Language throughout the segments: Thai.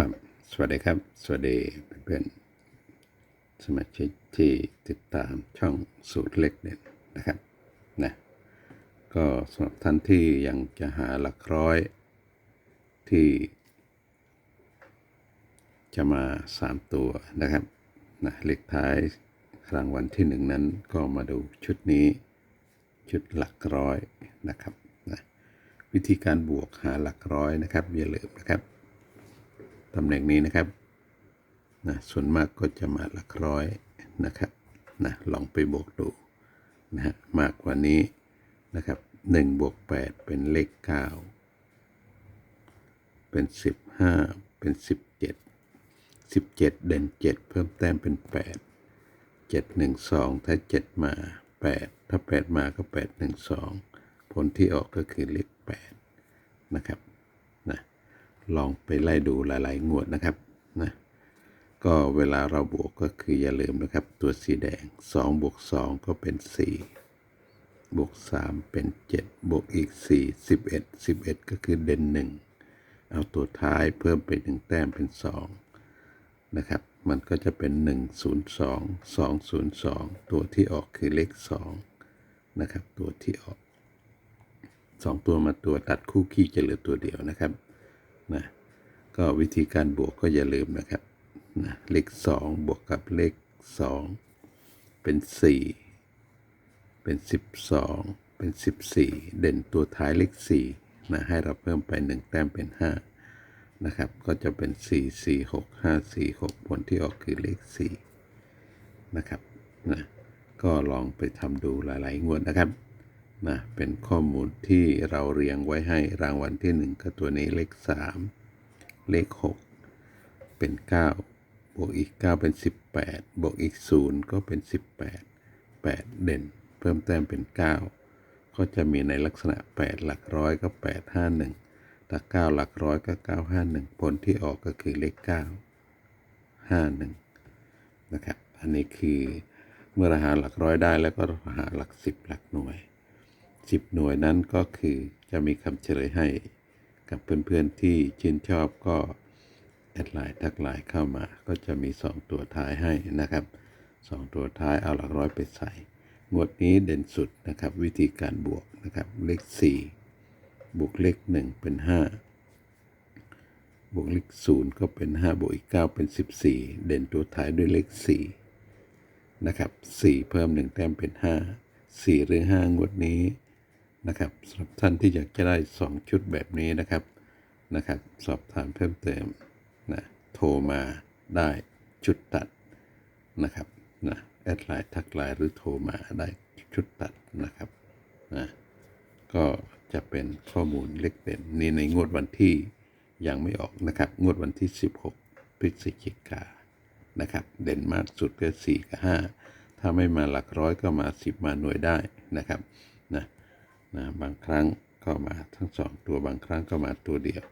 ครับ สวัสดีครับ สวัสดีเพื่อนๆสมาชิกที่ติดตามช่องสูตรเล็กเด่นนะครับนะก็สำหรับท่านที่ยังจะหาหลักร้อยที่ จะมาสามตัวนะครับนะเลขท้ายรางวัลที่หนึ่งนั้นก็มาดูชุดนี้ชุดหลักร้อยนะครับนะวิธีการบวกหาหลักร้อยนะครับอย่าลืมนะครับ ตำแหน่งนี้นะครับนะส่วนมากก็จะมาหลักร้อยนะครับนะลองไปบวกดูนะฮะมากกว่านี้นะครับ1บวก8 เป็นเลข 9 เป็น 15 เป็น 17 17 เด่น 7 เพิ่มแต้มเป็น 8 7 1 2 ถ้า 7 มา 8 ถ้า 8 มาก็ 8 1 2 ผลที่ออกก็คือเลข 8 นะครับ ลองไปไล่ดูหลาย ๆ งวดนะครับนะก็เวลาเราบวกก็คืออย่าลืมนะครับ ตัวสีแดง2บวก2ก็เป็น4บวก3เป็น7บวกอีก 4 11 11 ก็คือเด่น 1 เอาตัวท้ายเพิ่มไป1แต้มเป็น 2 นะครับ มันก็จะเป็น 102 202 ตัวที่ออกคือเลข 2 นะครับ ตัวที่ออก 2 ตัวมาตัวตัดคู่ขี้จะเหลือตัวเดียวนะครับ นะก็วิธีการบวกก็อย่าลืมนะครับนะเลขสองบวกกับเลขสองเป็นสี่เป็นสิบสองเป็นสิบสี่เด่นตัวท้ายเลขสี่นะให้เราเพิ่มไปหนึ่งแต้มเป็นห้านะครับ ก็จะเป็นสี่สี่หกห้าสี่หกผลที่ออกคือเลขสี่นะครับนะก็ลองไปทำดูหลาย ๆ งวดนะครับ นะเป็นข้อมูลที่เราเรียงไว้ให้รางวัลที่หนึ่งก็ตัวนี้เลขสามเลขหกเป็นเก้าบวกอีกเก้าเป็นสิบแปดบวกอีกศูนย์ก็เป็นสิบแปดแปดเด่น เพิ่มแต้มเป็นเก้าก็จะมีในลักษณะแปดหลักร้อยก็แปดห้าหนึ่งถ้าเก้าหลักร้อยก็เก้าห้าหนึ่งผลที่ออกก็คือเลขเก้าห้าหนึ่งนะครับ อันนี้คือเมื่อเราหาหลักร้อยได้แล้วก็หาหลักสิบหลักหน่วย สิบหน่วยนั้นก็คือจะมีคำเฉลยให้กับเพื่อนๆที่ชื่นชอบก็แอดไลน์ทักไลน์เข้ามาก็จะมี 2 ตัวท้ายให้นะครับ 2 ตัวท้ายเอาหลักร้อยไปใส่ งวดนี้เด่นสุดนะครับ วิธีการบวกนะครับ เลข 4 บวกเลข 1 เป็น 5 บวกเลข 0 ก็เป็น 5 บวกอีก 9 เป็น 14 เด่นตัวท้ายด้วยเลข 4 นะครับ 4 เพิ่ม 1 แต้มเป็น 5 4 หรือ 5 งวดนี้ นะครับสำหรับท่านที่อยากจะได้ 2 ชุดแบบนี้นะครับนะครับ สอบถามเพิ่มเติมนะโทรมาได้ชุดตัดนะครับนะแอดไลน์ทักไลน์หรือโทรมาได้ชุดตัดนะครับนะก็จะเป็นข้อมูลเล็กเด่นนี่ในงวดวันที่ยังไม่ออกนะครับ งวดวันที่ 16 พฤศจิกานะครับ เด่นมากสุดก็4กับ5ถ้าไม่มาหลักร้อยก็มา 10 มาหน่วยได้นะครับนะ นะบางครั้งก็มาทั้งสองตัวบางครั้งก็มาตัวเดียว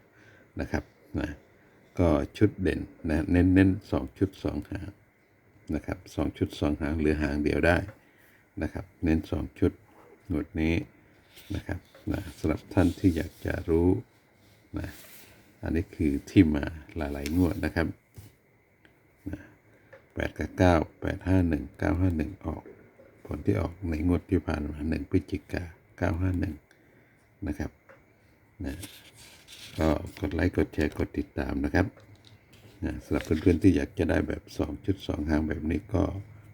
นะครับนะก็ชุดเด่นนะเน้นเน้นสองชุดสองหางนะครับสองชุดสองหางหรือหางเดียวได้นะครับ เน้นสองชุดหนวดนี้นะครับนะสำหรับท่านที่อยากจะรู้นะอันนี้คือที่มาหลายๆงวดนะครับนะแปดกับเก้าแปดห้าหนึ่งเก้าห้าหนึ่งออก ผลที่ออกในงวดที่ผ่านมาหนึ่งพฤศจิกา 951 นะครับนะก็กดไลค์กดแชร์กดติดตามนะครับนะสำหรับเพื่อนๆที่อยากจะได้แบบ2.2หางแบบนี้ก็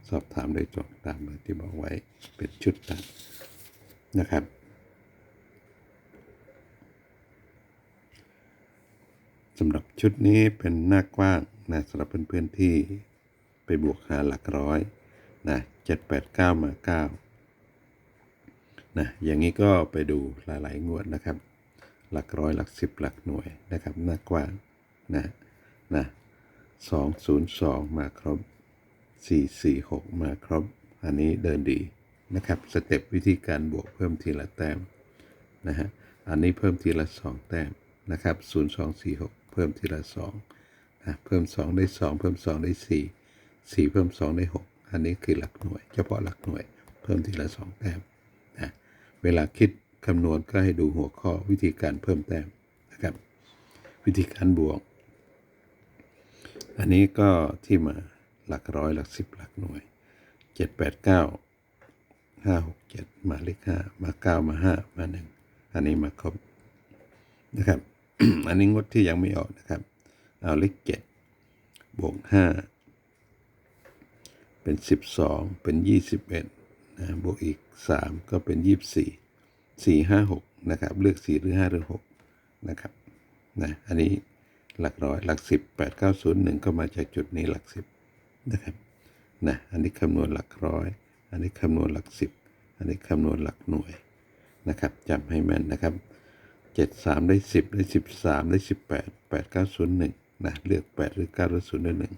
สอบถามได้ตรงตามเลยที่บอกไว้เป็นชุดตัดนะครับสำหรับชุดนี้เป็นหน้ากว้างนะสำหรับเพื่อนๆที่ไปบวกหาหลักร้อยนะ789มา9 นะอย่างนี้ก็ไปดูหลาย ๆ งวดนะครับ หลักร้อยหลักสิบหลักหน่วยนะครับหน้ากว้างนะนะสองศูนย์สองมาครบสี่สี่หกมาครบ อันนี้เดินดีนะครับสเต็ปวิธีการบวกเพิ่มทีละแต้มนะฮะอันนี้เพิ่มทีละสองแต้มนะครับศูนย์สองสี่หกเพิ่มทีละสองนะเพิ่มสองได้สองเพิ่มสองได้สี่สี่เพิ่มสองได้หกอันนี้คือหลักหน่วย เฉพาะหลักหน่วย เพิ่มทีละสองแต้ม เวลาคิดคำนวณก็ให้ดูหัวข้อวิธีการเพิ่มแต้มนะครับ วิธีการบวก อันนี้ก็ที่มาหลักร้อยหลักสิบหลักหน่วยเจ็ดแปดเก้าห้าหกเจ็ดมาเลขห้ามาเก้ามาห้ามาหนึ่งอันนี้มาครบนะครับ อันนี้งดที่ยังไม่ออกนะครับ เอาเลขเจ็ดบวกห้าเป็นสิบสองเป็นยี่สิบเอ็ด นะบวกอีกสามก็เป็นยี่สิบสี่สี่ห้าหกนะครับเลือกสี่หรือห้าหรือหกนะครับนะอันนี้หลักร้อยหลักสิบแปดเก้าศูนย์หนึ่งก็มาจากจุดนี้หลักสิบนะครับนะอันนี้คำนวณหลักร้อย อันนี้คำนวณหลักสิบอันนี้คำนวณหลักหน่วยนะครับจำให้แม่นนะครับเจ็ดสามได้สิบได้สิบสามได้สิบแปดแปดเก้าศูนย์หนึ่งนะเลือกแปดหรือเก้าหรือศูนย์หรือหนึ่ง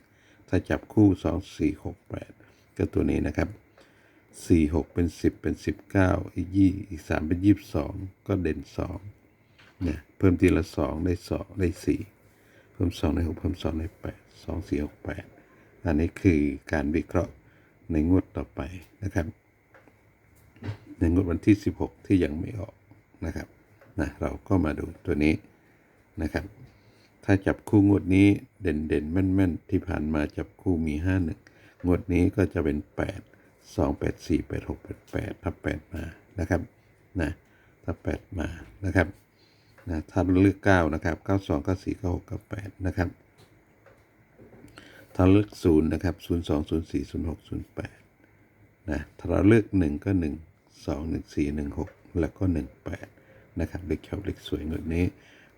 ถ้าจับคู่สองสี่หกแปดก็ตัวนี้นะครับ สี่หกเป็นสิบเป็นสิบเก้าอีกยี่อีกสามเป็นยี่สิบสองก็เด่นสองเนี่ยเพิ่มทีละสองได้สองได้สี่เพิ่มสองได้หกเพิ่มสองได้แปดสองสี่หกแปดอันนี้คือการวิเคราะห์ในงวดต่อไปนะครับ ในงวดวันที่16ที่ยังไม่ออกนะครับนะเราก็มาดูตัวนี้นะครับ ถ้าจับคู่งวดนี้เด่นเด่นแม่นแม่นที่ผ่านมาจับคู่มี5 1งวดนี้ก็จะเป็น8 2 8 4 8 6 8 8ถ้า8มานะครับนะถ้า 8 มานะครับนะถ้าเลือก9นะครับ92 94 96 98นะครับถ้าเลือก0นะครับ02 04 06 08นะถ้าเราเลือกหนึ่งก็หนึ่งสองหนึ่งสี่หนึ่งหกแล้วก็หนึ่งแปดนะครับเลขชอบเลขสวยงวดนี้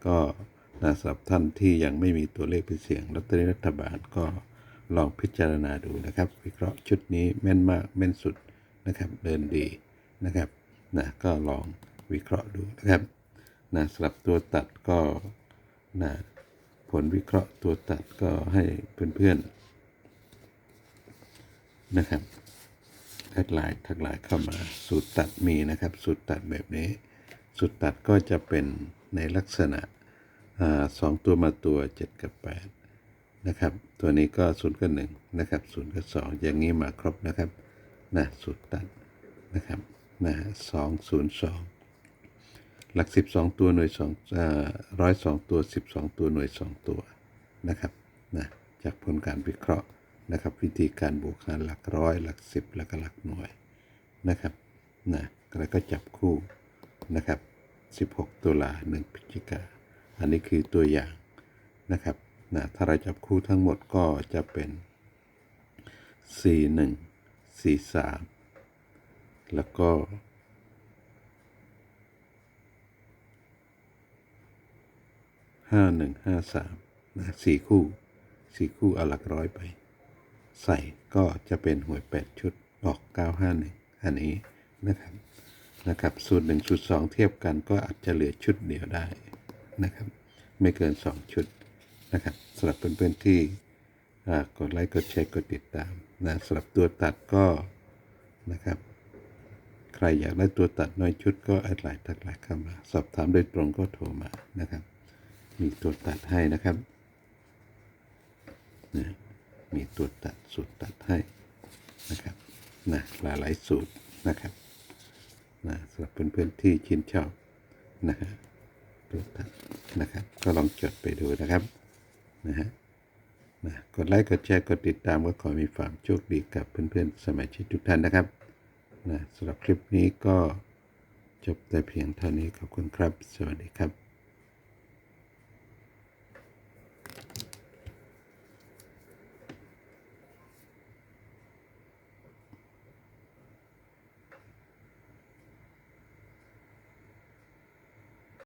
ก็นะสำหรับท่านที่ยังไม่มีตัวเลขเป็นเสียงลอตเตอรี่รัฐบาลก็ ลองพิจารณาดูนะครับ วิเคราะห์ชุดนี้แม่นมากแม่นสุดนะครับ เดินดีนะครับนะก็ลองวิเคราะห์ดูนะครับนะสำหรับตัวตัดก็นะผลวิเคราะห์ตัวตัดก็ให้เพื่อนๆนะครับแอดไลน์ทักไลน์เข้ามา สูตรตัดมีนะครับ สูตรตัดแบบนี้ สูตรตัดก็จะเป็นในลักษณะอสองตัวมาตัว 7 กับ 8 นะครับ ตัวนี้ก็ศูนย์กับหนึ่งนะครับศูนย์กับสองอย่างนี้มาครบนะครับนะสูตรตัดนะครับนะสองศูนย์สองหลักสิบสองตัวหน่วยสองร้อยสองตัวสิบสองตัวหน่วยสองตัวนะครับนะจากผลการวิเคราะห์นะครับ วิธีการบวกหารหลักร้อยหลักสิบแล้วก็หลักหน่วยนะครับนะแล้วก็จับคู่นะครับ 16 ตุลาหนึ่งพฤศจิกาอันนี้คือตัวอย่างนะครับ นะถ้าเราจับคู่ทั้งหมดก็จะเป็น 41 43 แล้วก็ ห้าหนึ่งห้าสามนะสี่คู่สี่คู่เอาหลักร้อยไป ใส่ก็จะเป็นหวยแปดชุดออกเก้าห้าหนึ่งอันนี้นะครับนะครับสูตรหนึ่งชุดสองเทียบกันก็อาจจะเหลือชุดเดียวได้นะครับ ไม่เกินสองชุด นะครับสำหรับเพื่อนๆที่กดไลค์กดแชร์กดติดตามนะสำหรับตัวตัดก็นะครับ ใครอยากได้ตัวตัดน้อยชุดก็แอดไลน์ทักไลน์เข้ามา สอบถามโดยตรงก็โทรมานะครับ มีตัวตัดให้นะครับนะมีตัวตัดสูตรตัดให้นะครับนะหลายหลายสูตรนะครับนะสำหรับเพื่อนๆที่ชื่นชอบนะฮะตัวตัดนะครับ ก็ลองจดไปดูนะครับ นะฮะนะกดไลค์กดแชร์กดติดตามก็ขอมีความโชคดีกับเพื่อนๆ สมาชิกทุกท่านนะครับนะสำหรับคลิปนี้ก็จบแต่เพียงเท่านี้ขอบคุณครับ สวัสดีครับ